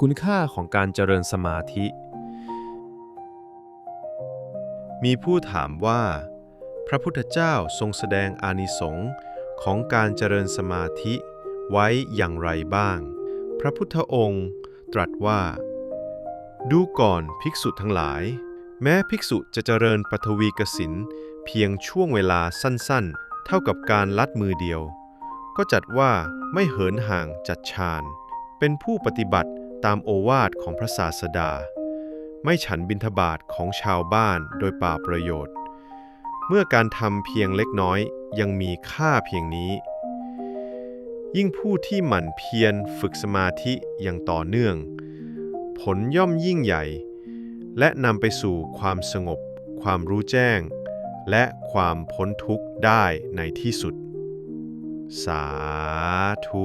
คุณค่าของการเจริญสมาธิ มีผู้ถามว่า พระพุทธเจ้าทรงแสดงอานิสงส์ของการเจริญสมาธิไว้อย่างไรบ้าง พระพุทธองค์ตรัสว่า ดูก่อนภิกษุทั้งหลาย แม้ภิกษุจะเจริญปฐวีกสินเพียงช่วงเวลาสั้นๆ เท่ากับการลัดมือเดียว ก็จัดว่าไม่เหินห่างจัดฌาน เป็นผู้ปฏิบัติ ตามโอวาทของพระศาสดา ไม่ฉันบิณฑบาตของชาวบ้านโดยป่าประโยชน์ เมื่อการทำเพียงเล็กน้อยยังมีค่าเพียงนี้ ยิ่งผู้ที่หมั่นเพียรฝึกสมาธิอย่างต่อเนื่อง ผลย่อมยิ่งใหญ่ และนำไปสู่ความสงบ ความรู้แจ้ง และความพ้นทุกข์ได้ในที่สุด สาธุ